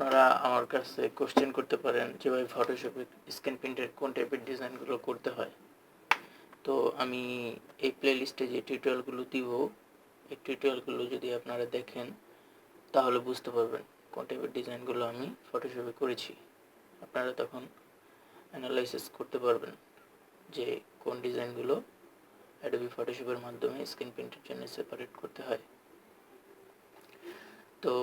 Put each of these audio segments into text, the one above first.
আপনারা আমার কাছে কোশ্চেন করতে পারেন যেভাবে ফটোশপে স্ক্যান প্রিন্টের কোন টাইপের ডিজাইনগুলো করতে হয়। তো আমি এই প্লেলিস্টে যে টিউটোরিয়ালগুলো দিব, এই টিউটোরিয়ালগুলো যদি আপনারা দেখেন, তাহলে বুঝতে পারবেন কোন টাইপের ডিজাইনগুলো আমি ফটোশপে করেছি। আপনারা তখন অ্যানালাইসিস করতে পারবেন যে কোন ডিজাইনগুলো অ্যাডোবি ফটোশপের মাধ্যমে স্ক্রিন প্রিন্টের জন্য সেপারেট করতে হয়। তো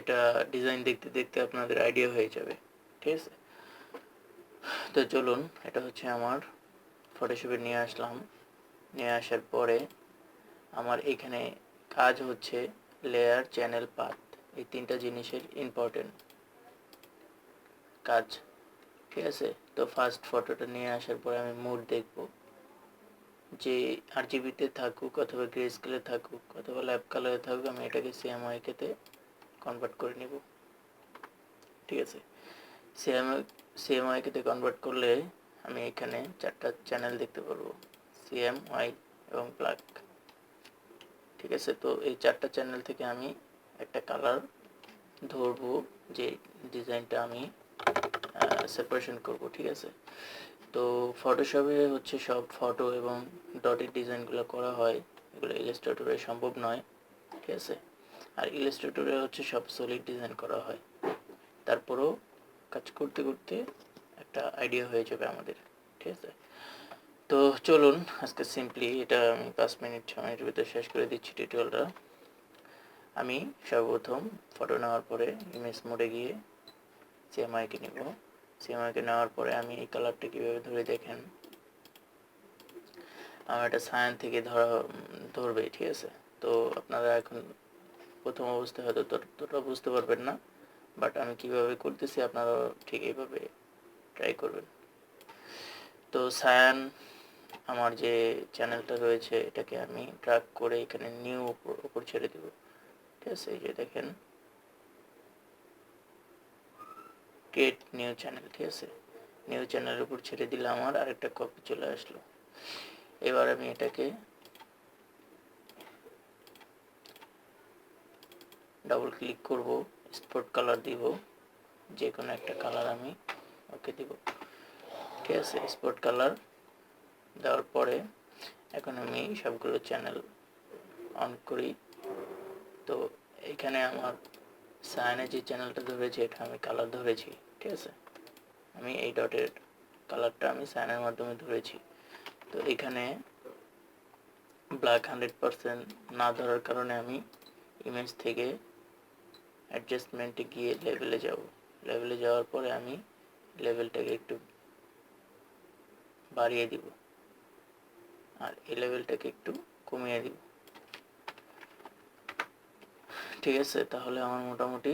এটা ডিজাইন দেখতে দেখতে আপনাদের আইডিয়া হয়ে যাবে, ঠিক আছে? তো চলুন, এটা হচ্ছে আমার ফটোশপে নিয়ে আসলাম। নিয়ে আসার পরে আমার এখানে কাজ হচ্ছে লেয়ার চ্যানেল পাথ এই তিনটা জিনিসের ইম্পর্টেন্ট কাজ, ঠিক আছে? তো ফার্স্ট ফটোটা নিয়ে আসার পরে আমি মুড দেখব। যে আর জিবিতে থাকুক অথবা গ্রে স্কেলে থাকুক অথবা ল্যাব কালারে থাকুক, আমি এটাকে সিএমআইকেতে কনভার্ট করে নিব। ঠিক আছে? সিএমআই সিএমআইকেতে কনভার্ট করলে আমি এখানে চারটা চ্যানেল দেখতে পারব। সিএমআই এবং প্লাগ ঠিক আছে? তো এই চারটা চ্যানেল থেকে আমি একটা কালার ধরবো, যে ডিজাইনটা আমি সেপারেশন করব, ঠিক আছে? তো ফটোশপে হচ্ছে সব ফটো এবং ডটের ডিজাইনগুলো করা হয়। এগুলো ইলাস্ট্রেটরে সম্ভব নয়। ঠিক আছে? আর ইলাস্ট্রেটরে হচ্ছে সব সলিড ডিজাইন করা হয়। তারপরেও কাজ করতে করতে একটা আইডিয়া হয়ে যাবে আমাদের, ঠিক আছে? তো চলুন, আজকে সিম্পলি এটা আমি পাঁচ মিনিট ছ মিনিটের ভিতরে শেষ করে দিচ্ছি টিউটোরিয়ালটা আমি সর্বপ্রথম ফটো নেওয়ার পরে ইমেজ মোডে গিয়ে সিএমআইকে নিব। সিএমআইকে নেওয়ার পরে আমি এই কালারটা কীভাবে ধরে দেখেন। আমার একটা সায়ান থেকে ধরা ধরবে, ঠিক আছে? তো আপনারা এখন প্রথম অবস্থায় হয়তো ততটা বুঝতে পারবেন না বাট আমি কীভাবে করতেছি আপনারা ঠিক এইভাবে ট্রাই করবেন। তো সায়ান, আমার যে চ্যানেলটা রয়েছে, এটাকে আমি ট্র্যাক করে এখানে নিউ উপর ছেড়ে দেব। ঠিক আছে, এই যে দেখেন। ক্রিয়েট নিউ চ্যানেল ঠিক আছে? নিউ চ্যানেলের উপর ছেড়ে দিলে আমার আরেকটা কপি চলে আসলো। এবার আমি এটাকে ডাবল ক্লিক করব স্পট কালার দিব যে কোনো একটা কালার আমি ওকে দিব। ঠিক আছে স্পট কালার দেওয়ার পরে এখন আমি সবগুলো চ্যানেল অন করি। তো এখানে আমার সায়নে যে চ্যানেলটা ধরেছে, এটা আমি কালার ধরেছি, ঠিক আছে? আমি এই ডটের কালারটা আমি সায়নের মাধ্যমে ধরেছি। তো এখানে ব্ল্যাক হান্ড্রেড পারসেন্ট না ধরার কারণে আমি ইমেজ থেকে অ্যাডজাস্টমেন্টে গিয়ে লেভেলে যাব। লেভেলে যাওয়ার পরে আমি লেভেলটাকে একটু বাড়িয়ে দিব। আর এই লেভেলটাকে একটু কমিয়ে দিব। ঠিক আছে, তাহলে আমার মোটামুটি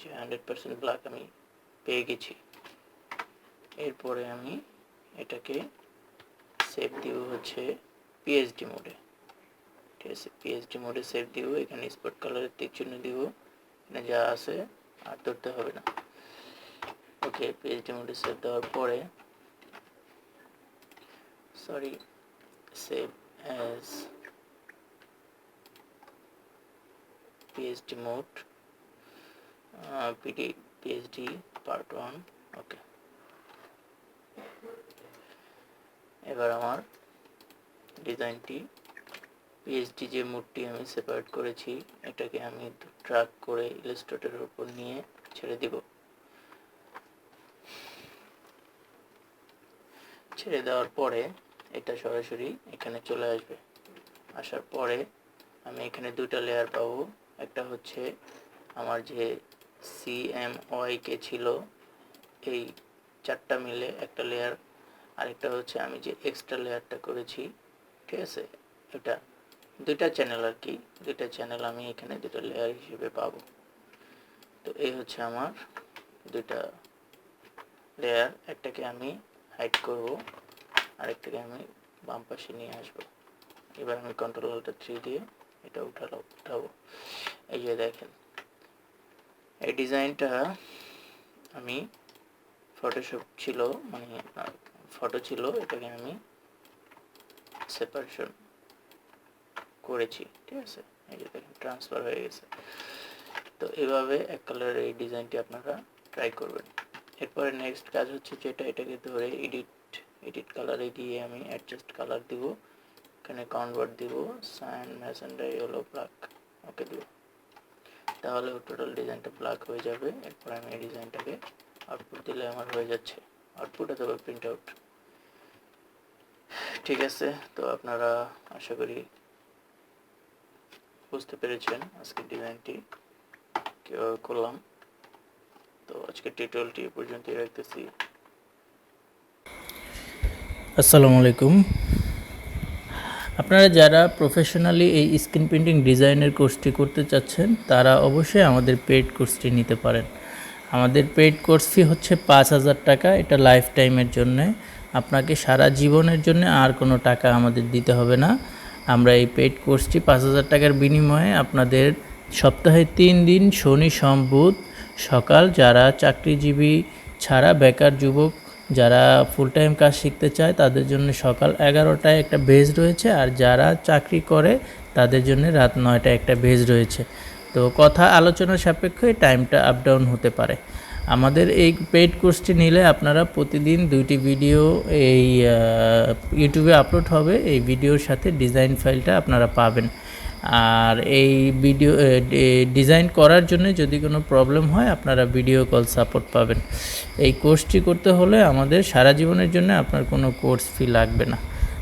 যে হান্ড্রেড পার্সেন্ট ব্ল্যাক আমি পেয়ে গেছি। এরপরে আমি এটাকে সেভ দিব হচ্ছে পিএইচডি মোডে ঠিক আছে পিএইচডি মোডে সেভ দিব, এখানে স্পট কালারের তীর চিহ্ন দিব, এখানে যা আছে আর ধরতে হবে না। ওকে পিএইচডি মোডে সেভ দেওয়ার পরে sorry save as PhD mode PD PhD part one okay এবার আমার ডিজাইনটি পিএইচডি যে মুডটি আমি সেপারেট করেছি, এটাকে আমি ট্র্যাক করে ইলাস্ট্রেটরের উপর নিয়ে ছেড়ে দিব। ছেড়ে দেওয়ার পরে এটা সরাসরি এখানে চলে আসবে। আসার পরে আমি এখানে দুটা লেয়ার পাবো। একটা হচ্ছে আমার যে সিএমওয়াইকে ছিল, এই চারটা মিলে একটা লেয়ার আরেকটা হচ্ছে আমি যে এক্সট্রা লেয়ারটা করেছি, ঠিক আছে? এটা দুইটা চ্যানেল আর কি। দুইটা চ্যানেল আমি এখানে দুটো লেয়ার হিসেবে পাবো। তো এই হচ্ছে আমার দুইটা লেয়ার একটাকে আমি হাইড করব, আরেকটাকে আমি বাম পাশে নিয়ে আসব। এবার আমি কন্ট্রোল আল্টার থ্রি দিয়ে এটা উঠালো, উঠাবো। এই যে দেখেন, এই ডিজাইনটা আমি ফটোশপ ছিল মানে ফটো ছিল, এটাকে আমি সেপারেশন করেছি, ঠিক আছে? এই যে দেখেন ট্রান্সফার হয়ে গেছে। তো এভাবে এক কালারের এই ডিজাইনটি আপনারা ট্রাই করবেন। এরপরে নেক্সট কাজ হচ্ছে যেটা, এটাকে ধরে এডিট এডিট কালারে দিয়ে আমি অ্যাডজাস্ট কালার দিব। এখানে কনভার্ট দিব সাইন ম্যাসেন্ডাই হলো ব্ল্যাক ওকে দিব তাহলে টোটাল ডিজাইনটা ব্ল্যাক হয়ে যাবে। এরপর আমি এই ডিজাইনটাকে আউটপুট দিলে আমার হয়ে যাচ্ছে। আউটপুট অথবা প্রিন্ট আউট ঠিক আছে? তো আপনারা আশা করি বুঝতে পেরেছেন আজকের ডিজাইনটি কীভাবে করলাম। তো আজকের টিউটোরিয়ালটি পর্যন্তই রাখতেছি। আসসালামু আলাইকুম। আপনারা যারা প্রফেশনালি এই স্ক্রিন প্রিন্টিং ডিজাইনের কোর্সটি করতে চাচ্ছেন, তারা অবশ্যই আমাদের পেড কোর্সটি নিতে পারেন। আমাদের পেড কোর্স ফি হচ্ছে পাঁচ হাজার টাকা, এটা লাইফ টাইমের জন্যে। আপনাকে সারা জীবনের জন্য আর কোনো টাকা আমাদের দিতে হবে না। আমরা এই পেড কোর্সটি পাঁচ হাজার টাকার বিনিময়ে আপনাদের সপ্তাহে তিন দিন শনি, সোম সকাল যারা চাকরিজীবী ছাড়া বেকার যুবক যারা ফুল টাইম কাজ শিখতে চায়, তাদের জন্য সকাল এগারোটায় একটা বেজ রয়েছে আর যারা চাকরি করে, তাদের জন্য রাত নয়টায় একটা বেজ রয়েছে। তো কথা আলোচনার সাপেক্ষে টাইমটা আপ ডাউন হতে পারে। আমাদের এই পেইড কোর্সটি নিলে আপনারা প্রতিদিন দুইটি ভিডিও এই ইউটিউবে আপলোড হবে। এই ভিডিওর সাথে ডিজাইন ফাইলটা আপনারা পাবেন। আর এই ভিডিও ডিজাইন করার জন্য যদি কোনো প্রবলেম হয়, আপনারা ভিডিও কল সাপোর্ট পাবেন। এই কোর্সটি করতে হলে আমাদের সারা জীবনের জন্য আপনার কোনো কোর্স ফি লাগবে না।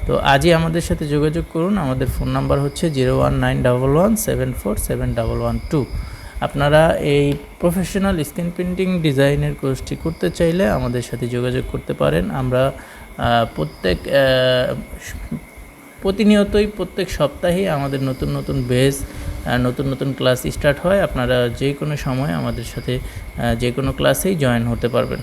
তো আজই আমাদের সাথে যোগাযোগ করুন। আমাদের ফোন নাম্বার হচ্ছে zero one nine double one seven four seven double one two আপনারা এই প্রফেশনাল স্ক্রিন প্রিন্টিং ডিজাইনের কোর্সটি করতে চাইলে আমাদের সাথে যোগাযোগ করতে পারেন। আমরা প্রত্যেক প্রতিনিয়তই প্রত্যেক সপ্তাহেই আমাদের নতুন নতুন বেস নতুন নতুন ক্লাস স্টার্ট হয়। আপনারা যে কোনো সময় আমাদের সাথে যে কোনো ক্লাসেই জয়েন হতে পারবেন।